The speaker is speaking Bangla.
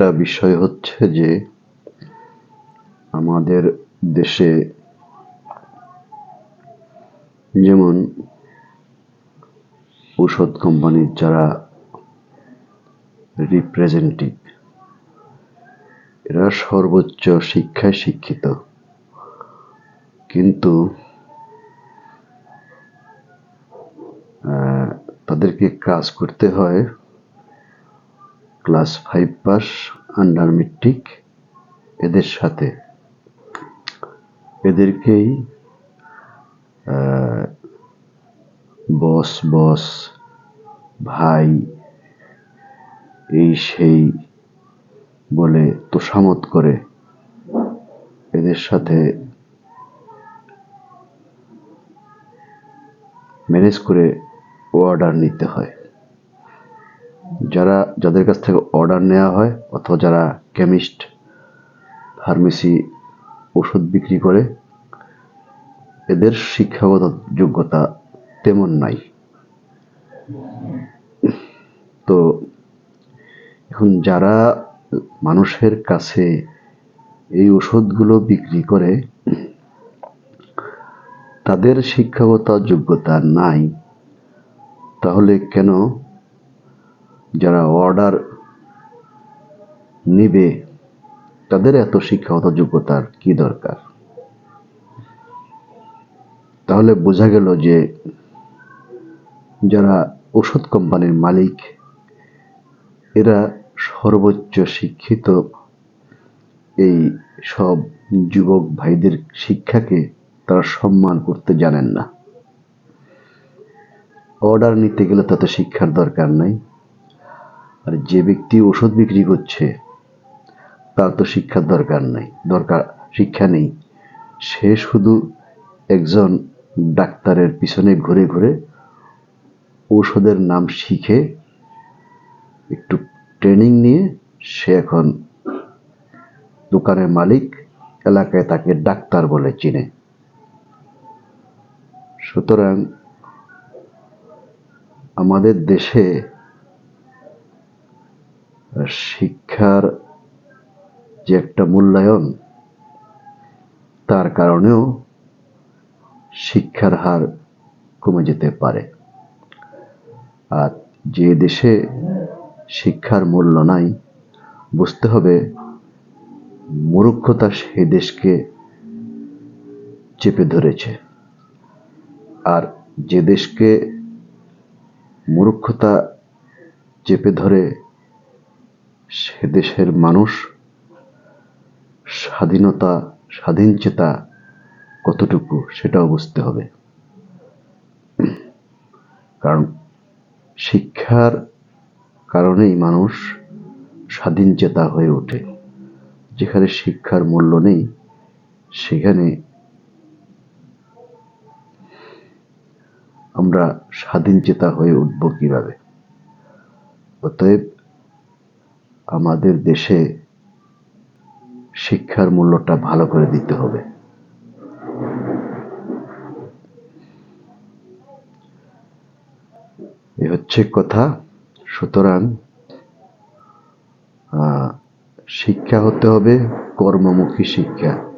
একটা বিষয় হচ্ছে যে আমাদের দেশে যেমন ঔষধ কোম্পানির যারা রিপ্রেজেন্টেটিভ এরা সর্বোচ্চ শিক্ষায় শিক্ষিত। কিন্তু তাদেরকে কাজ করতে হয় class five pass under matric এদের সাথে। এদেরকেই বস বস ভাই, এই সেই বলে তোষামত করে। এদের সাথে ম্যানেজ করে অর্ডার নিতে হয়। যারা, যাদের কাছ থেকে অর্ডার নেওয়া হয়, অথবা যারা কেমিস্ট ফার্মেসি ওষুধ বিক্রি করে, এদের শিক্ষাগত যোগ্যতা তেমন নাই। তো এখন যারা মানুষের কাছে এই ওষুধগুলো বিক্রি করে, তাদের শিক্ষাগত যোগ্যতা নাই, তাহলে কেন যারা অর্ডার নিবে, তাদের এত শিক্ষাগত যোগ্যতার কি দরকার? তাহলে বোঝা গেল যে যারা ওষুধ কোম্পানির মালিক, এরা সর্বোচ্চ শিক্ষিত এই সব যুবক ভাইদের শিক্ষাকে তারা সম্মান করতে জানেন না। অর্ডার নিতে গেলে তাতে শিক্ষার দরকার নাই। আর যে ব্যক্তি ওষুধ বিক্রি করছে, তার তো শিক্ষার দরকার নেই, দরকার, শিক্ষা নেই। সে শুধু একজন ডাক্তারের পিছনে ঘুরে ঘুরে ঔষধের নাম শিখে একটু ট্রেনিং নিয়ে সে এখন দোকানের মালিক, এলাকায় তাকে ডাক্তার বলে চিনে। সুতরাং আমাদের দেশে শিক্ষার যে একটা মূল্যায়ন, তার কারণেও শিক্ষার হার কমে যেতে পারে। আর যে দেশে শিক্ষার মূল্য নাই, বুঝতে হবে মূর্খতা সে দেশকে চেপে ধরেছে। আর যে দেশকে মূর্খতা চেপে ধরে সে দেশের মানুষ, স্বাধীনতা স্বাধীনচেতা কতটুকু সেটাও বুঝতে হবে। কারণ শিক্ষার কারণেই মানুষ স্বাধীন চেতা হয়ে ওঠে। যেখানে শিক্ষার মূল্য নেই, সেখানে আমরা স্বাধীন চেতা হয়ে উঠব কীভাবে? অতএব আমাদের দেশে শিক্ষার মূল্যটা ভালো করে দিতে হবে। এ হচ্ছে কথা। সুতরাং শিক্ষা হতে হবে কর্মমুখী শিক্ষা।